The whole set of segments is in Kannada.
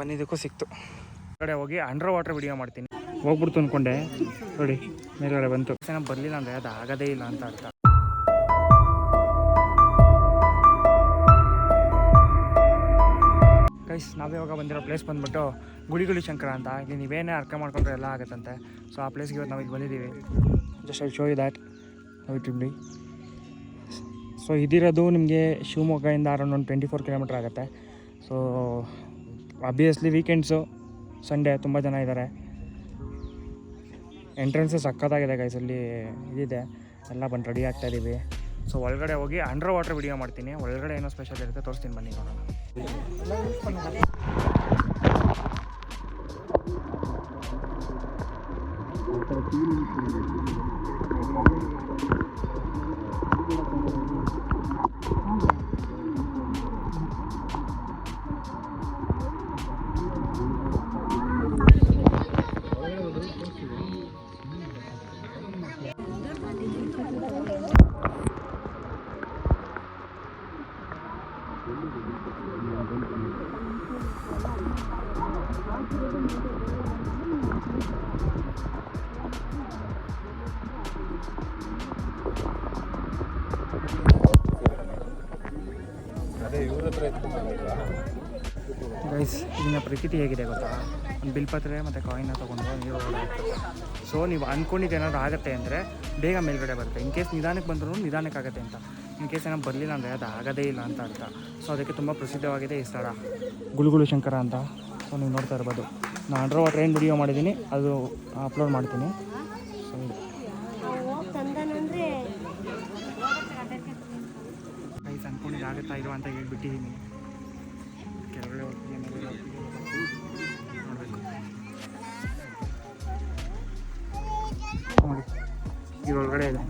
ಬಂದಿದ್ದಕ್ಕೂ ಸಿಕ್ತು. ಕಡೆ ಹೋಗಿ ಅಂಡರ್ ವಾಟರ್ ವಿಡಿಯೋ ಮಾಡ್ತೀನಿ. ಹೋಗ್ಬಿಡ್ತು ಅಂದ್ಕೊಂಡೆ ನೋಡಿ, ಮೇಲ್ಗಡೆ ಬಂತು. ಜನ ಬರಲಿಲ್ಲ ಅಂದರೆ ಅದು ಆಗೋದೇ ಇಲ್ಲ ಅಂತ ಅರ್ಥ. ಗೈಸ್ ನಾವೇ ಇವಾಗ ಬಂದಿರೋ ಪ್ಲೇಸ್ ಬಂದ್ಬಿಟ್ಟು ಗುಡಿಗುಳಿ ಶಂಕರ ಅಂತ. ಇಲ್ಲಿ ನೀವೇನೇ ಅರ್ಥ ಮಾಡ್ಕೊಂಡ್ರೆ ಎಲ್ಲ ಆಗುತ್ತಂತೆ. ಸೊ ಆ ಪ್ಲೇಸ್ಗೆ ಇವತ್ತು ನಾವು ಇಲ್ಲಿ ಬಂದಿದ್ದೀವಿ just I show you that be so ಇದಿರೋದು ನಿಮಗೆ ಶಿವಮೊಗ್ಗದಿಂದ ಅರೌಂಡ್ ಒಂದು ಟ್ವೆಂಟಿ ಫೋರ್ ಕಿಲೋಮೀಟ್ರ್ ಆಗುತ್ತೆ. ಸೊ ಅಬ್ವಿಯಸ್ಲಿ ವೀಕೆಂಡ್ಸು ಸಂಡೇ ತುಂಬ ಜನ ಇದ್ದಾರೆ ಎಂಟ್ರೆನ್ಸು ಸಕ್ಕತ್ತಾಗಿದೆ ಗೈಸ್ ಅಲ್ಲಿ ಇದಿದೆ. ಎಲ್ಲ ಬಂದು ರೆಡಿ ಆಗ್ತಾ ಇದ್ದೀವಿ ಸೊ ಒಳಗಡೆ ಹೋಗಿ ಅಂಡರ್ ವಾಟರ್ ವಿಡಿಯೋ ಮಾಡ್ತೀನಿ. ಒಳಗಡೆ ಏನೋ ಸ್ಪೆಷಲ್ ಇರುತ್ತೆ ತೋರಿಸ್ತೀನಿ ಬನ್ನಿ ನೋಡೋಣ. ಅದೇ ಇವ್ರ ಹತ್ರ ಎತ್ಕೊಂಡು ಗೈಸ್ ಇಲ್ಲಿನ ಪ್ರಕೃತಿ ಹೇಗಿದೆ ಗೊತ್ತಾ? ಒಂದು ಬಿಲ್ಪತ್ರೆ ಮತ್ತು ಕಾಯಿನ ತೊಗೊಂಡು ನೀರು ಸೊ ನೀವು ಅಂದ್ಕೊಂಡಿದ್ದು ಏನಾದ್ರು ಆಗುತ್ತೆ ಅಂದರೆ ಬೇಗ ಮೇಲ್ಗಡೆ ಬರುತ್ತೆ. ಇನ್ ಕೇಸ್ ನಿಧಾನಕ್ಕೆ ಬಂದರೂ ನಿಧಾನಕ್ಕೆ ಆಗುತ್ತೆ ಅಂತ. ಇನ್ ಕೇಸ್ ಏನೋ ಬರಲಿಲ್ಲ ಅಂದರೆ ಅದು ಆಗೋದೇ ಇಲ್ಲ ಅಂತ ಅರ್ಥ. ಸೊ ಅದಕ್ಕೆ ತುಂಬ ಪ್ರಸಿದ್ಧವಾಗಿದೆ ಈ ಸ್ಥಳ. ಗುಳುಗುಳು ಶಂಕರ ಅಂತ. ಸೊ ನೀವು ನೋಡ್ತಾ ಇರ್ಬೋದು. ನಾನು ಅಂಡರ್ ವಾಟರ್ ಏನು ವಿಡಿಯೋ ಮಾಡಿದ್ದೀನಿ. ಅದು ಅಪ್ಲೋಡ್ ಮಾಡ್ತೀನಿ. ಸೊ ಗೈಸ್ ಅಂದ್ಕೊಂಡಿದ್ದು ಆಗುತ್ತಾ ಇಲ್ವಾ ಅಂತ ಹೇಳ್ಬಿಟ್ಟಿದ್ದೀನಿ. ಇದೆ.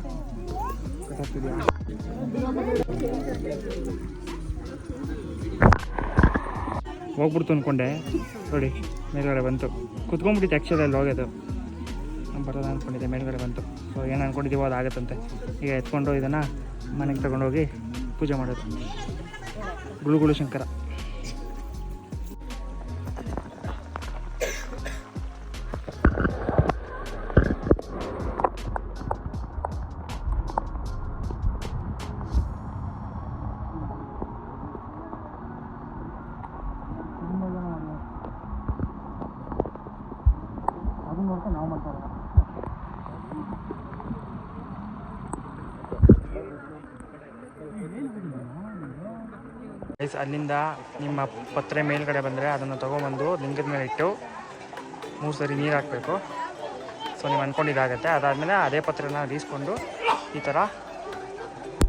ಹೋಗ್ಬಿಡ್ತು ಅಂದ್ಕೊಂಡೆ ನೋಡಿ, ಮೇಲ್ಗಡೆ ಬಂತು. ಕುತ್ಕೊಂಡ್ಬಿಟ್ಟಿತ್ತು ಆ್ಯಕ್ಚುಲಿ ಅಲ್ಲಿ ಹೋಗೋದು ಬರೋದು ಅಂದ್ಕೊಂಡಿದ್ದೆ ಮೇಲ್ಗಡೆ ಬಂತು. ಸೊ ಏನು ಅಂದ್ಕೊಂಡಿದ್ದೀವೋ ಅದು ಆಗುತ್ತಂತೆ. ಈಗ ಎತ್ಕೊಂಡು ಇದನ್ನು ಮನೆಗೆ ತಗೊಂಡೋಗಿ ಪೂಜೆ ಮಾಡೋದು. ಗುಳುಗುಳು ಶಂಕರ. ಅದನ್ನ ನಾವು ಅಲ್ಲಿಂದ ನಿಮ್ಮ ಪತ್ರೆ ಮೇಲ್ಗಡೆ ಬಂದರೆ ಅದನ್ನು ತೊಗೊಂಬಂದು ಲಿಂಗದ ಮೇಲೆ ಇಟ್ಟು ಮೂರು ಸರಿ ನೀರು ಹಾಕಬೇಕು. ಸೊ ನೀವು ಅಂದ್ಕೊಂಡಿದ್ದಾಗತ್ತೆ ಅದಾದಮೇಲೆ ಅದೇ ಪತ್ರೆನ ಬೀಸ್ಕೊಂಡು ಈ ಥರ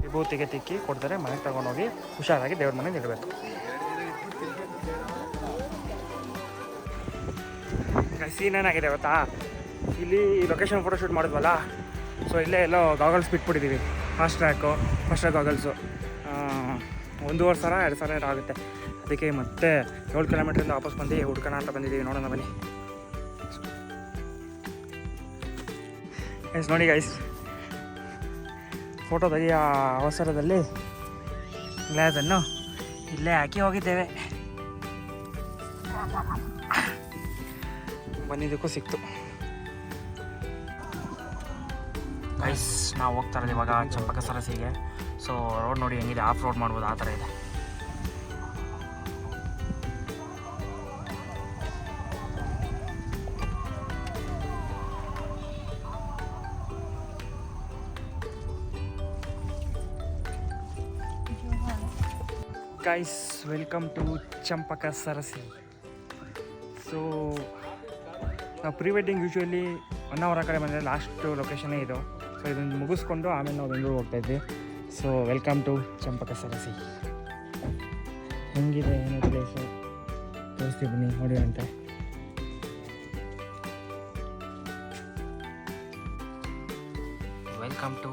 ವಿಭೂತಿಗೆ ತಿಕ್ಕಿ ಕೊಡ್ತಾರೆ. ಮನೆಗೆ ತೊಗೊಂಡೋಗಿ ಹುಷಾರಾಗಿ ದೇವ್ರ ಮನೆಗೆ ಇಡಬೇಕು ಸೀನ್ ಏನಾಗಿದೆ ಗೊತ್ತಾ? ಇಲ್ಲಿ ಲೊಕೇಶನ್ ಫೋಟೋಶೂಟ್ ಮಾಡಿದ್ವಲ್ಲ? ಸೊ ಇಲ್ಲೇ ಎಲ್ಲೋ ಗಾಗಲ್ಸ್ ಬಿಟ್ಬಿಟ್ಟಿದ್ದೀವಿ ಫಾಸ್ಟ್ ಟ್ರ್ಯಾಕು ಫಸ್ಟ್ ಗಾಗಲ್ಸು ಒಂದೂವರೆ ಸಾವಿರ, ಎರಡು ಸಾವಿರ ಆಗುತ್ತೆ. ಅದಕ್ಕೆ ಮತ್ತೆ ಏಳು ಕಿಲೋಮೀಟ್ರಿಂದ ವಾಪಸ್ ಬಂದು ಹುಡ್ಕೋಣ ಅಂತ ಬಂದಿದ್ದೀವಿ ನೋಡೋಣ ಬನ್ನಿ. ಎಸ್ ನೋಡಿ ಗೈಸ್ ಫೋಟೋ ತೆಗಿಯೋ ಅವಸರದಲ್ಲಿ ಗ್ಲಾಸನ್ನು ಇಲ್ಲೇ ಹಾಕಿ ಹೋಗಿದ್ದೇವೆ. ಬಂದಿದ್ದಕ್ಕೂ ಸಿಕ್ತು. ಗೈಸ್ ನಾವು ಹೋಗ್ತಾ ಇರೋದು ಇವಾಗ ಚಂಪಕ ಸರಸಿಗೆ. ಸೊ ರೋಡ್ ನೋಡಿ ಹೆಂಗಿದೆ ಆಫ್ ರೋಡ್ ಮಾಡ್ಬೋದು ಆ ಥರ ಇದೆ. Guys welcome to Champaka Sarasi. So ನಾವು pre wedding usually one hour ಆ ಕಡೆ ಬಂದರೆ ಲಾಸ್ಟ್ ಲೊಕೇಶನೇ ಇದು. ಸೊ ಇದನ್ನು ಮುಗಿಸ್ಕೊಂಡು ಆಮೇಲೆ ನಾವು ಬೆಂಗಳೂರು ಹೋಗ್ತಾ ಇದ್ವಿ. So welcome to Champaka ಸರಸಿ. ಹೆಂಗಿದೆ? ಏನು ಪ್ಲೇಸು ತೋರಿಸ್ತೀವಿ ಬನ್ನಿ ನೋಡಿ ಅಂತ. Welcome to